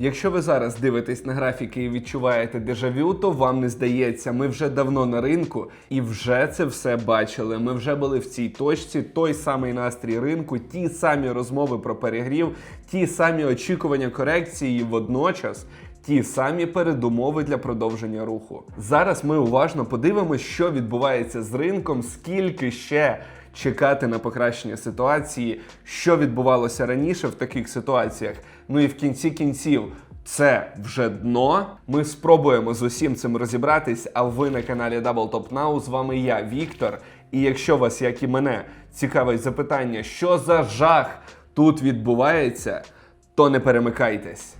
Якщо ви зараз дивитесь на графіки і відчуваєте дежавю, то вам не здається. Ми вже давно на ринку і вже це все бачили. Ми вже були в цій точці, той самий настрій ринку, ті самі розмови про перегрів, ті самі очікування корекції водночас. Ті самі передумови для продовження руху. Зараз ми уважно подивимося, що відбувається з ринком, скільки ще чекати на покращення ситуації, що відбувалося раніше в таких ситуаціях. Ну і в кінці кінців. Це вже дно. Ми спробуємо з усім цим розібратись. А ви на каналі Double Top Now. З вами я, Віктор. І якщо вас, як і мене, цікавить запитання, що за жах тут відбувається, то не перемикайтесь.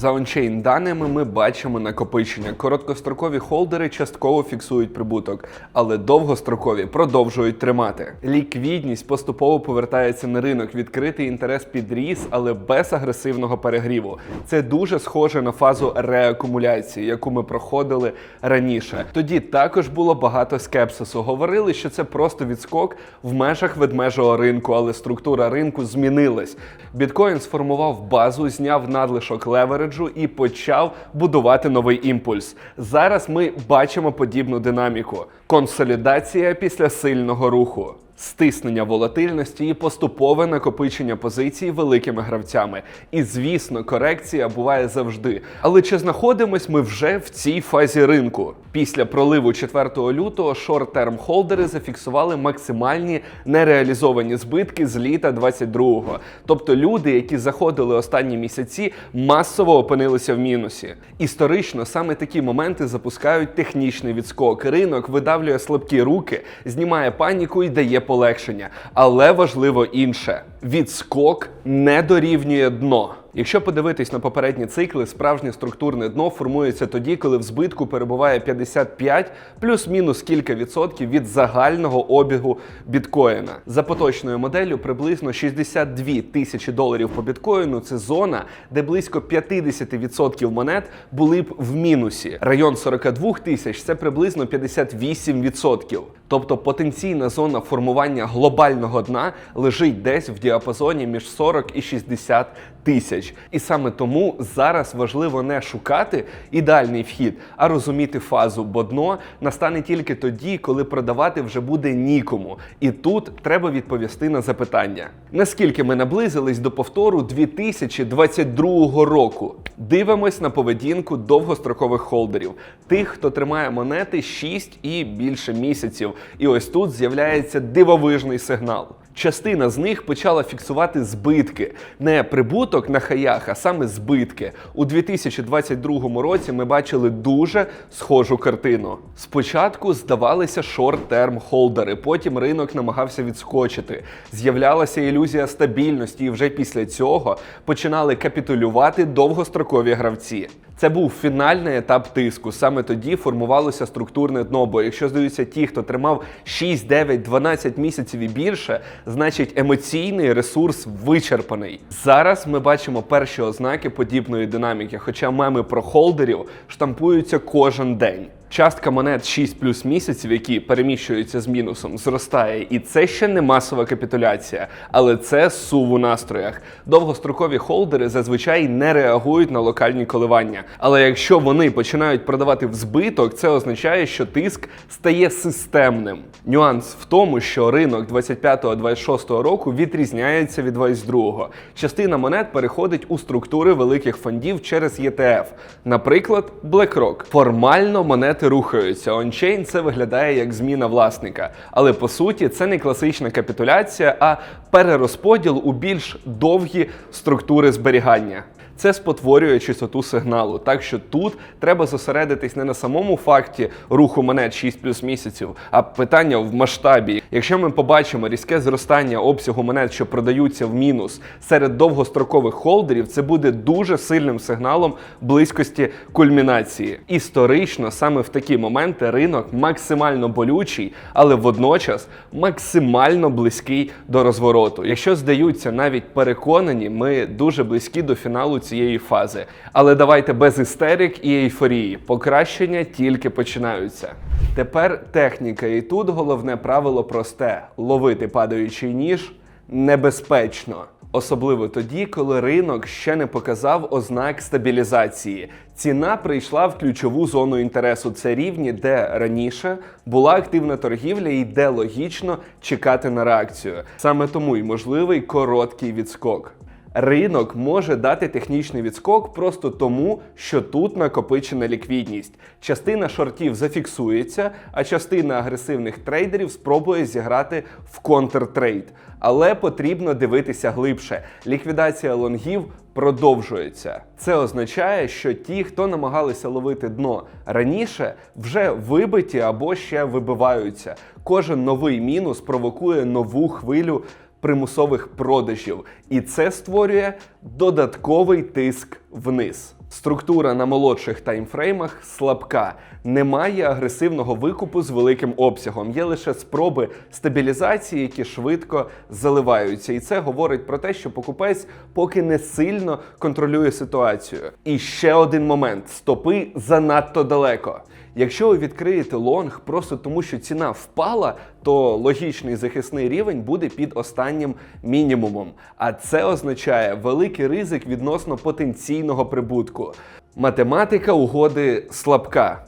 За ончейн даними ми бачимо накопичення. Короткострокові холдери частково фіксують прибуток, але довгострокові продовжують тримати. Ліквідність поступово повертається на ринок. Відкритий інтерес підріс, але без агресивного перегріву. Це дуже схоже на фазу реакумуляції, яку ми проходили раніше. Тоді також було багато скепсису. Говорили, що це просто відскок в межах ведмежого ринку, але структура ринку змінилась. Біткоін сформував базу, зняв надлишок левереджу і почав будувати новий імпульс. Зараз ми бачимо подібну динаміку: консолідація після сильного руху. Стиснення волатильності і поступове накопичення позицій великими гравцями. І звісно, корекція буває завжди. Але чи знаходимось ми вже в цій фазі ринку? Після проливу 4 лютого шорт-терм холдери зафіксували максимальні нереалізовані збитки з літа 22-го. Тобто люди, які заходили останні місяці, масово опинилися в мінусі. Історично саме такі моменти запускають технічний відскок. Ринок видавлює слабкі руки, знімає паніку і дає полегшення. Але важливо інше: відскок не дорівнює дно. Якщо подивитись на попередні цикли, справжнє структурне дно формується тоді, коли в збитку перебуває 55 плюс-мінус кілька відсотків від загального обігу біткоїна. За поточною моделлю приблизно 62 тисячі доларів по біткоїну це зона, де близько 50% монет були б в мінусі. Район 42 тисяч це приблизно 58%. Тобто потенційна зона формування глобального дна лежить десь в діапазоні між 40 і 60 тисяч. І саме тому зараз важливо не шукати ідеальний вхід, а розуміти фазу, бо дно настане тільки тоді, коли продавати вже буде нікому. І тут треба відповісти на запитання: наскільки ми наблизились до повтору 2022 року? Дивимось на поведінку довгострокових холдерів, тих, хто тримає монети 6 і більше місяців. І ось тут з'являється дивовижний сигнал. Частина з них почала фіксувати збитки, не прибуток на хаях, а саме збитки. У 2022 році ми бачили дуже схожу картину. Спочатку здавалися шорт-терм холдери, потім ринок намагався відскочити. З'являлася ілюзія стабільності, і вже після цього починали капітулювати довгострокові гравці. Це був фінальний етап тиску. Саме тоді формувалося структурне дно. Бо якщо здаються ті, хто тримав 6, 9, 12 місяців і більше, значить емоційний ресурс вичерпаний. Зараз ми бачимо перші ознаки подібної динаміки, хоча меми про холдерів штампуються кожен день. Частка монет 6 плюс місяців, які переміщуються з мінусом, зростає, і це ще не масова капітуляція, але це сув у настроях. Довгострокові холдери зазвичай не реагують на локальні коливання. Але якщо вони починають продавати в збиток, це означає, що тиск стає системним. Нюанс в тому, що ринок 25-26 року відрізняється від 22-го. Частина монет переходить у структури великих фондів через ETF, наприклад, BlackRock. Формально монети рухаються. Ончейн це виглядає як зміна власника, але по суті це не класична капітуляція, а перерозподіл у більш довгі структури зберігання. Це спотворює чистоту сигналу, так що тут треба зосередитись не на самому факті руху монет 6 плюс місяців, а питання в масштабі. Якщо ми побачимо різке зростання обсягу монет, що продаються в мінус серед довгострокових холдерів, це буде дуже сильним сигналом близькості кульмінації. Історично саме в такі моменти ринок максимально болючий, але водночас максимально близький до розвороту. Якщо здаються навіть переконані, ми дуже близькі до фіналу цієї фази. Але давайте без істерик і ейфорії. Покращення тільки починаються. Тепер техніка, і тут головне правило просте: ловити падаючий ніж небезпечно. Особливо тоді, коли ринок ще не показав ознак стабілізації. Ціна прийшла в ключову зону інтересу. Це рівні, де раніше була активна торгівля і де логічно чекати на реакцію. Саме тому й можливий короткий відскок. Ринок може дати технічний відскок просто тому, що тут накопичена ліквідність. Частина шортів зафіксується, а частина агресивних трейдерів спробує зіграти в контртрейд. Але потрібно дивитися глибше. Ліквідація лонгів продовжується. Це означає, що ті, хто намагалися ловити дно раніше, вже вибиті або ще вибиваються. Кожен новий мінус провокує нову хвилю примусових продажів, і це створює додатковий тиск вниз. Структура на молодших таймфреймах слабка, немає агресивного викупу з великим обсягом. Є лише спроби стабілізації, які швидко заливаються. І це говорить про те, що покупець поки не сильно контролює ситуацію. І ще один момент: стопи занадто далеко. Якщо ви відкриєте лонг просто тому, що ціна впала, то логічний захисний рівень буде під останнім мінімумом. А це означає великий ризик відносно потенційного прибутку. Математика угоди слабка.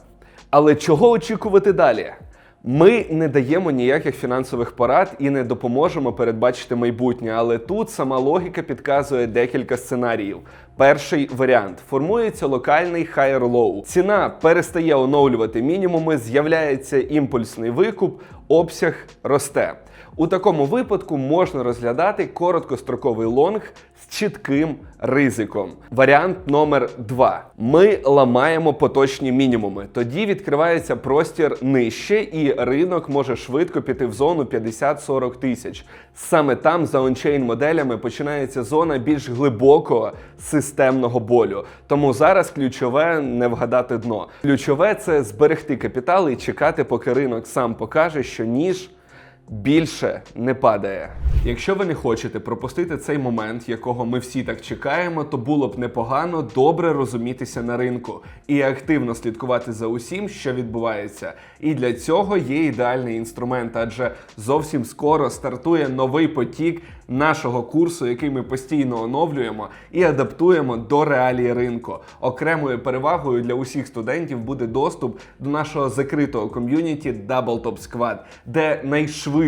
Але чого очікувати далі? Ми не даємо ніяких фінансових порад і не допоможемо передбачити майбутнє, але тут сама логіка підказує декілька сценаріїв. Перший варіант формується локальний low. Ціна перестає оновлювати мінімуми, з'являється імпульсний викуп, обсяг росте. У такому випадку можна розглядати короткостроковий лонг з чітким ризиком. Варіант номер 2. Ми ламаємо поточні мінімуми. Тоді відкривається простір нижче, і ринок може швидко піти в зону 50-40 тисяч. Саме там за ончейн моделями починається зона більш глибокого системного болю. Тому зараз ключове не вгадати дно. Ключове це зберегти капітал і чекати, поки ринок сам покаже, що ніж більше не падає. Якщо ви не хочете пропустити цей момент, якого ми всі так чекаємо, то було б непогано добре розумітися на ринку і активно слідкувати за усім, що відбувається. І для цього є ідеальний інструмент, адже зовсім скоро стартує новий потік нашого курсу, який ми постійно оновлюємо і адаптуємо до реалії ринку. Окремою перевагою для усіх студентів буде доступ до нашого закритого ком'юніті Double Top Squad, де найшвидше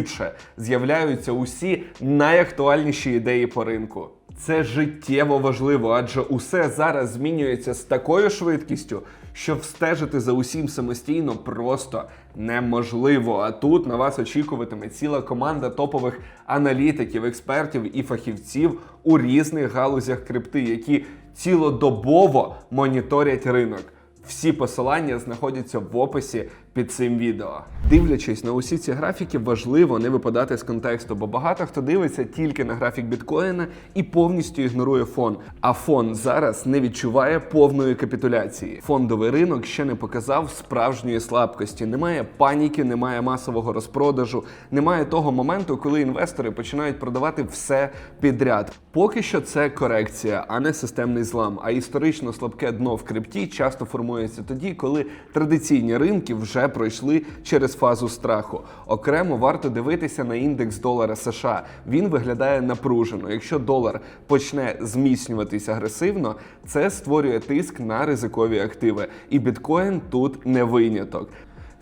з'являються усі найактуальніші ідеї по ринку. Це життєво важливо, адже усе зараз змінюється з такою швидкістю, що встежити за усім самостійно просто неможливо. А тут на вас очікуватиме ціла команда топових аналітиків, експертів і фахівців у різних галузях крипти, які цілодобово моніторять ринок. Всі посилання знаходяться в описі під цим відео. Дивлячись на усі ці графіки, важливо не випадати з контексту, бо багато хто дивиться тільки на графік біткоїна і повністю ігнорує фон. А фон зараз не відчуває повної капітуляції. Фондовий ринок ще не показав справжньої слабкості. Немає паніки, немає масового розпродажу, немає того моменту, коли інвестори починають продавати все підряд. Поки що це корекція, а не системний злам. А історично слабке дно в крипті часто формується тоді, коли традиційні ринки вже пройшли через фазу страху. Окремо варто дивитися на індекс долара США. Він виглядає напружено. Якщо долар почне зміцнюватись агресивно, це створює тиск на ризикові активи. І біткоін тут не виняток.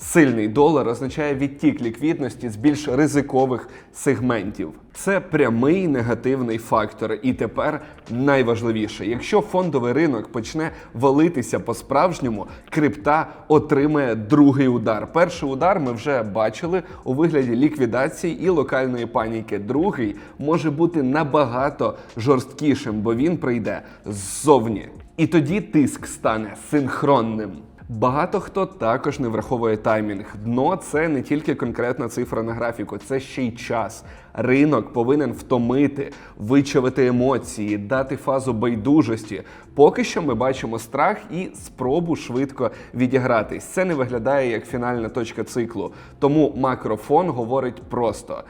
Сильний долар означає відтік ліквідності з більш ризикових сегментів. Це прямий негативний фактор. І тепер найважливіше, якщо фондовий ринок почне валитися по-справжньому, крипта отримає другий удар. Перший удар ми вже бачили у вигляді ліквідації і локальної паніки. Другий може бути набагато жорсткішим, бо він прийде ззовні. І тоді тиск стане синхронним. Багато хто також не враховує таймінг. Дно це не тільки конкретна цифра на графіку, це ще й час. Ринок повинен втомити, вичавити емоції, дати фазу байдужості. Поки що ми бачимо страх і спробу швидко відігратись. Це не виглядає як фінальна точка циклу. Тому макрофон говорить просто.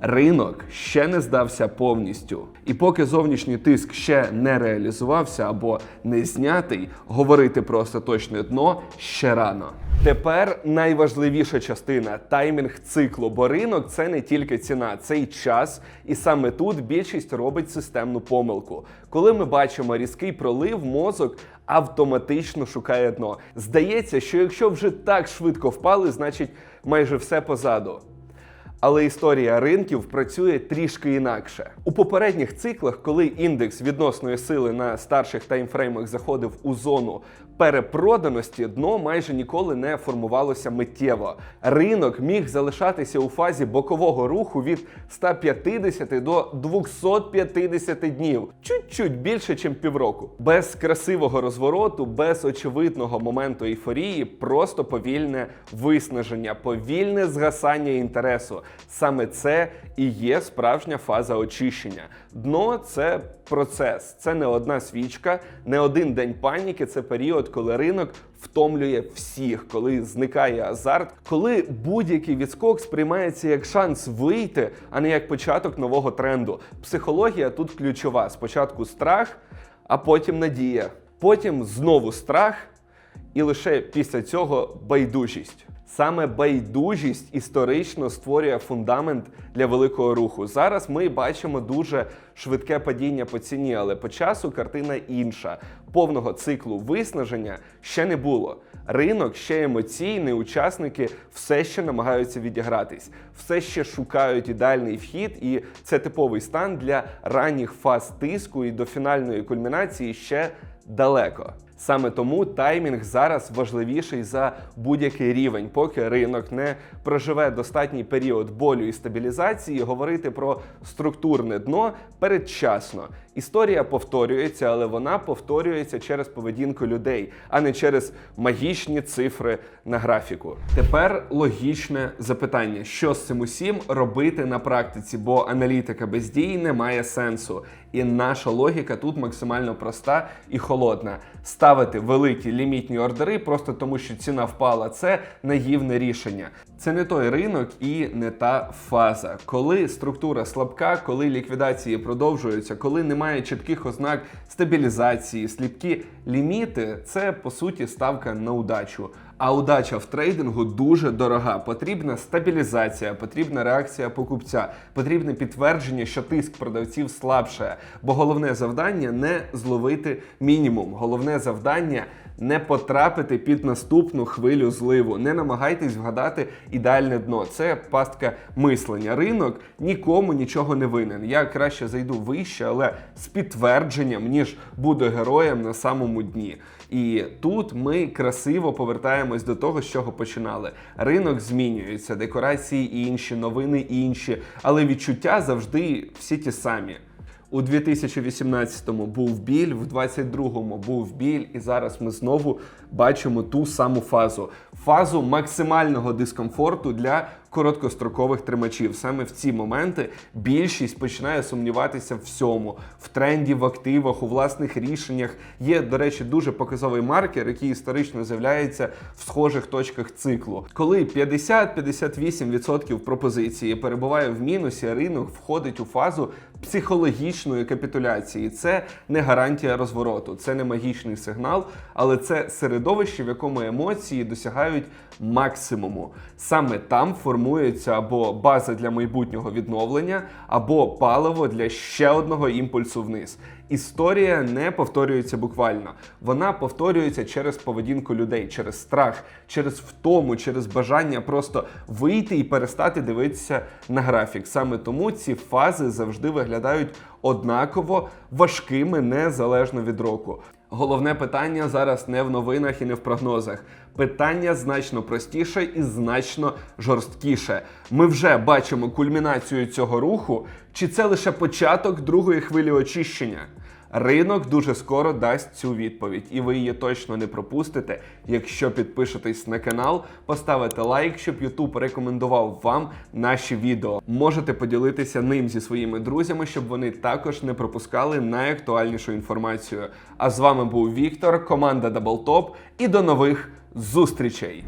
Ринок ще не здався повністю, і поки зовнішній тиск ще не реалізувався або не знятий, говорити про остаточне дно ще рано. Тепер найважливіша частина таймінг циклу, бо ринок це не тільки ціна, це й час, і саме тут більшість робить системну помилку. Коли ми бачимо різкий пролив, мозок автоматично шукає дно. Здається, що якщо вже так швидко впали, значить майже все позаду. Але історія ринків працює трішки інакше. У попередніх циклах, коли індекс відносної сили на старших таймфреймах заходив у зону перепроданості, дно майже ніколи не формувалося миттєво. Ринок міг залишатися у фазі бокового руху від 150 до 250 днів, чуть-чуть більше, ніж півроку. Без красивого розвороту, без очевидного моменту ейфорії, просто повільне виснаження, повільне згасання інтересу. Саме це і є справжня фаза очищення. Дно це процес, це не одна свічка, не один день паніки. Це період, коли ринок втомлює всіх, коли зникає азарт, коли будь-який відскок сприймається як шанс вийти, а не як початок нового тренду. Психологія тут ключова. Спочатку страх, а потім надія, потім знову страх, і лише після цього байдужість. Саме байдужість історично створює фундамент для великого руху. Зараз ми бачимо дуже швидке падіння по ціні, але по часу картина інша. Повного циклу виснаження ще не було. Ринок ще емоційний, учасники все ще намагаються відігратись, все ще шукають ідеальний вхід, і це типовий стан для ранніх фаз тиску і до фінальної кульмінації ще далеко. Саме тому таймінг зараз важливіший за будь-який рівень, поки ринок не проживе достатній період болю і стабілізації. Говорити про структурне дно передчасно. Історія повторюється, але вона повторюється через поведінку людей, а не через магічні цифри на графіку. Тепер логічне запитання: що з цим усім робити на практиці, бо аналітика без дій не має сенсу. І наша логіка тут максимально проста і холодна. Ставити великі лімітні ордери просто тому, що ціна впала, це наївне рішення. Це не той ринок і не та фаза. Коли структура слабка, коли ліквідації продовжуються, коли немає чітких ознак стабілізації, сліпкі ліміти, це по суті ставка на удачу. А удача в трейдингу дуже дорога. Потрібна стабілізація, потрібна реакція покупця, потрібне підтвердження, що тиск продавців слабше. Бо головне завдання не зловити мінімум. Головне завдання не потрапити під наступну хвилю зливу. Не намагайтесь вгадати ідеальне дно. Це пастка мислення. Ринок нікому нічого не винен. Я краще зайду вище, але з підтвердженням, ніж буду героєм на самому дні. І тут ми красиво повертаємось до того, з чого починали. Ринок змінюється, декорації інші, новини інші, але відчуття завжди всі ті самі. У 2018-му був біль, в 22-му був біль, і зараз ми знову бачимо ту саму фазу фазу максимального дискомфорту для короткострокових тримачів. Саме в ці моменти більшість починає сумніватися в всьому, в тренді, в активах, у власних рішеннях. Є, до речі, дуже показовий маркер, який історично з'являється в схожих точках циклу. Коли 50-58% пропозиції перебуває в мінусі, ринок входить у фазу психологічної капітуляції. Це не гарантія розвороту, це не магічний сигнал, але це середовище, в якому емоції досягають максимуму. Саме там формується або база для майбутнього відновлення, або паливо для ще одного імпульсу вниз. Історія не повторюється буквально, вона повторюється через поведінку людей, через страх, через втому, через бажання просто вийти і перестати дивитися на графік. Саме тому ці фази завжди виглядають однаково важкими незалежно від року. Головне питання зараз не в новинах і не в прогнозах. Питання значно простіше і значно жорсткіше. Ми вже бачимо кульмінацію цього руху, чи це лише початок другої хвилі очищення? Ринок дуже скоро дасть цю відповідь, і ви її точно не пропустите, якщо підпишетесь на канал, поставите лайк, щоб YouTube рекомендував вам наші відео. Можете поділитися ним зі своїми друзями, щоб вони також не пропускали найактуальнішу інформацію. А з вами був Віктор, команда Даблтоп, і до нових зустрічей!